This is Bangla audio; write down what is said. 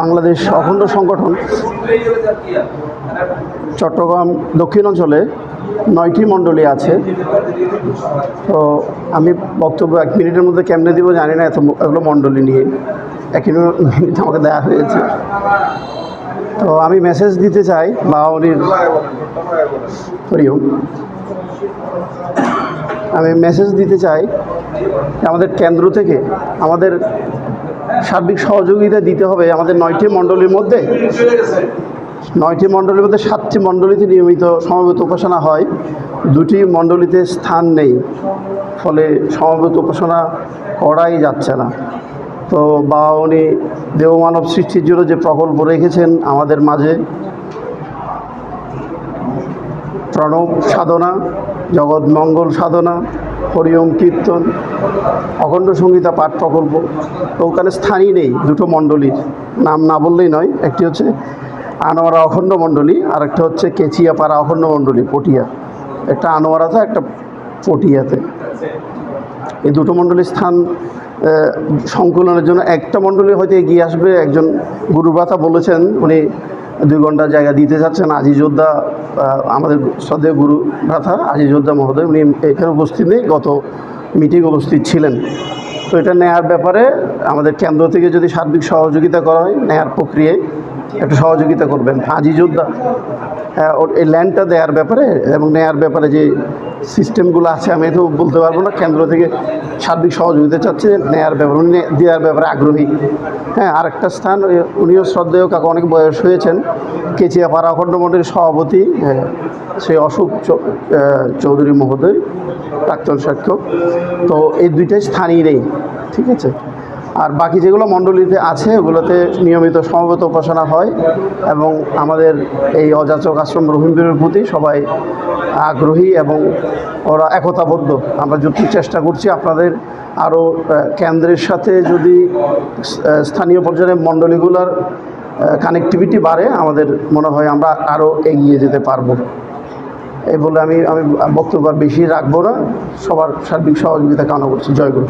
বাংলাদেশ অখণ্ড সংগঠন চট্টগ্রাম দক্ষিণ অঞ্চলে নয়টি মণ্ডলী আছে। তো আমি বক্তব্য এক মিনিটের মধ্যে কেমনে দিব জানি না, এত এগুলো মণ্ডলী নিয়ে। এক মিনিট আমাকে দেওয়া হয়েছে। তো আমি মেসেজ দিতে চাই বাউরির হরিওম। আমি মেসেজ দিতে চাই আমাদের কেন্দ্র থেকে আমাদের সার্বিক সহযোগিতা দিতে হবে আমাদের নয়টি মণ্ডলীর মধ্যে। নয়টি মণ্ডলীর মধ্যে সাতটি মণ্ডলীতে নিয়মিত সমবেত উপাসনা হয়। দুটি মণ্ডলীতে স্থান নেই, ফলে সমবেত উপাসনা করাই যাচ্ছে না। তো বা উনি দেবমানব সৃষ্টির জন্য যে প্রকল্প রেখেছেন আমাদের মাঝে, প্রণব সাধনা জগৎ মঙ্গল সাধনা হরিওম কীর্তন, অখণ্ড সঙ্গীতা পাঠ প্রকল্প। তো ওখানে স্থানই নেই দুটো মণ্ডলীর। নাম না বললেই নয়, একটি হচ্ছে আনোয়ারা অখণ্ড মণ্ডলী, আর একটা হচ্ছে কেচিয়াপাড়া অখণ্ড মণ্ডলী, পটিয়া। একটা আনোয়ারাতে, একটা পটিয়াতে। এই দুটো মণ্ডলীর স্থান সংকুলনের জন্য একটা মণ্ডলী হয়তো এগিয়ে আসবে। একজন গুরুব্রাতা বলেছেন, উনি দুই ঘণ্টা জায়গা দিতে চাচ্ছেন আজিযোদ্ধা যোদ্ধা আমাদের শ্রদ্ধেয় গুরু ভ্রাতা আজিযোদ্ধা মহোদয়, উনি এখানে উপস্থিত নেই, গত মিটিং উপস্থিত ছিলেন। তো এটা নেয়ার ব্যাপারে আমাদের কেন্দ্র থেকে যদি সার্বিক সহযোগিতা করা হয়, নেয়ার প্রক্রিয়ায় একটু সহযোগিতা করবেন। আজি যোদ্ধা হ্যাঁ, এই ল্যান্ডটা দেওয়ার ব্যাপারে এবং নেয়ার ব্যাপারে যে সিস্টেমগুলো আছে আমি তো বলতে পারব না। কেন্দ্র থেকে সার্বিক সহযোগিতা চাচ্ছে নেয়ার ব্যাপারে উনি দেওয়ার ব্যাপারে আগ্রহী। হ্যাঁ আরেকটা স্থান উনিও শ্রদ্ধেয় কাকা অনেক বয়স হয়েছেন। কেচিয়াপাড়া মন্ডলীর সভাপতি হ্যাঁ, সেই অশোক চৌধুরী মহোদয় প্রাক্তন সাক্ষ্য তো এই দুইটাই স্থানই নেই ঠিক আছে? আর বাকি যেগুলো মণ্ডলীতে আছে, ওগুলোতে নিয়মিত সমবেত উপাসনা হয় এবং আমাদের এই অযাচক আশ্রম রহিমদের প্রতি সবাই আগ্রহী এবং ওরা একতাবদ্ধ। আমরা যুক্তির চেষ্টা করছি আপনাদের আরও কেন্দ্রের সাথে যদি স্থানীয় পর্যায়ে মণ্ডলীগুলোর কানেক্টিভিটি বাড়ে, আমাদের মনে হয় আমরা আরও এগিয়ে যেতে পারব। এই বলে আমি আমি বক্তব্য বেশি রাখব না। সবার সার্বিক সহযোগিতা কামনা করছি। জয় গুরু।